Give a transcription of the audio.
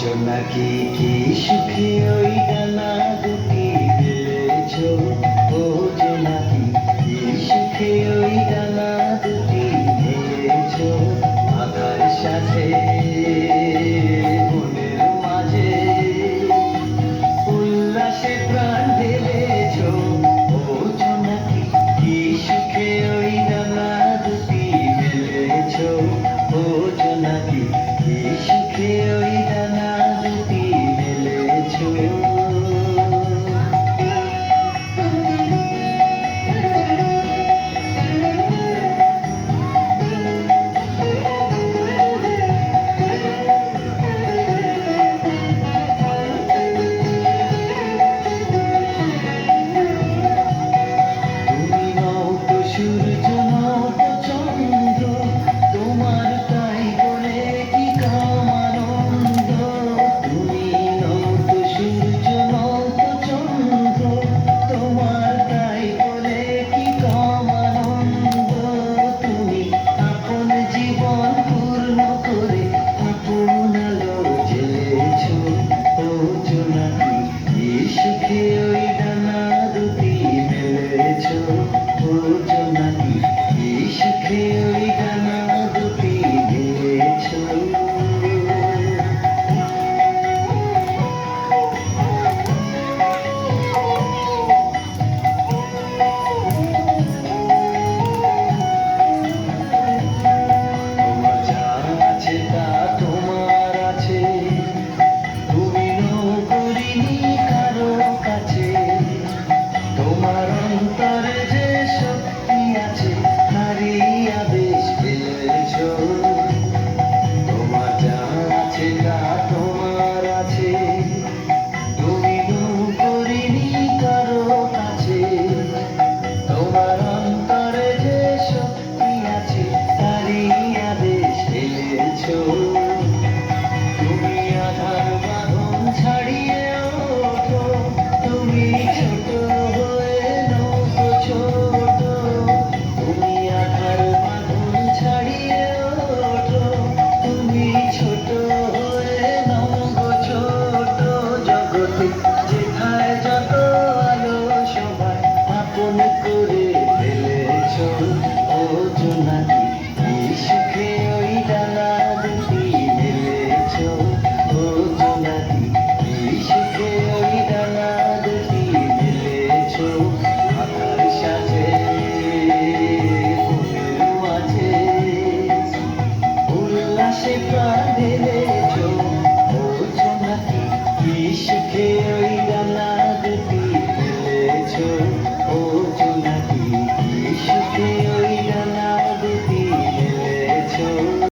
জোনাকি কি সুখী ওই ডানা দুটি মেলেছ ও জোনাকি কি সুখী ওই ডানা দুটি মেলেছ আধার সাথে বনের মাঝে, উল্লাসে প্রাণ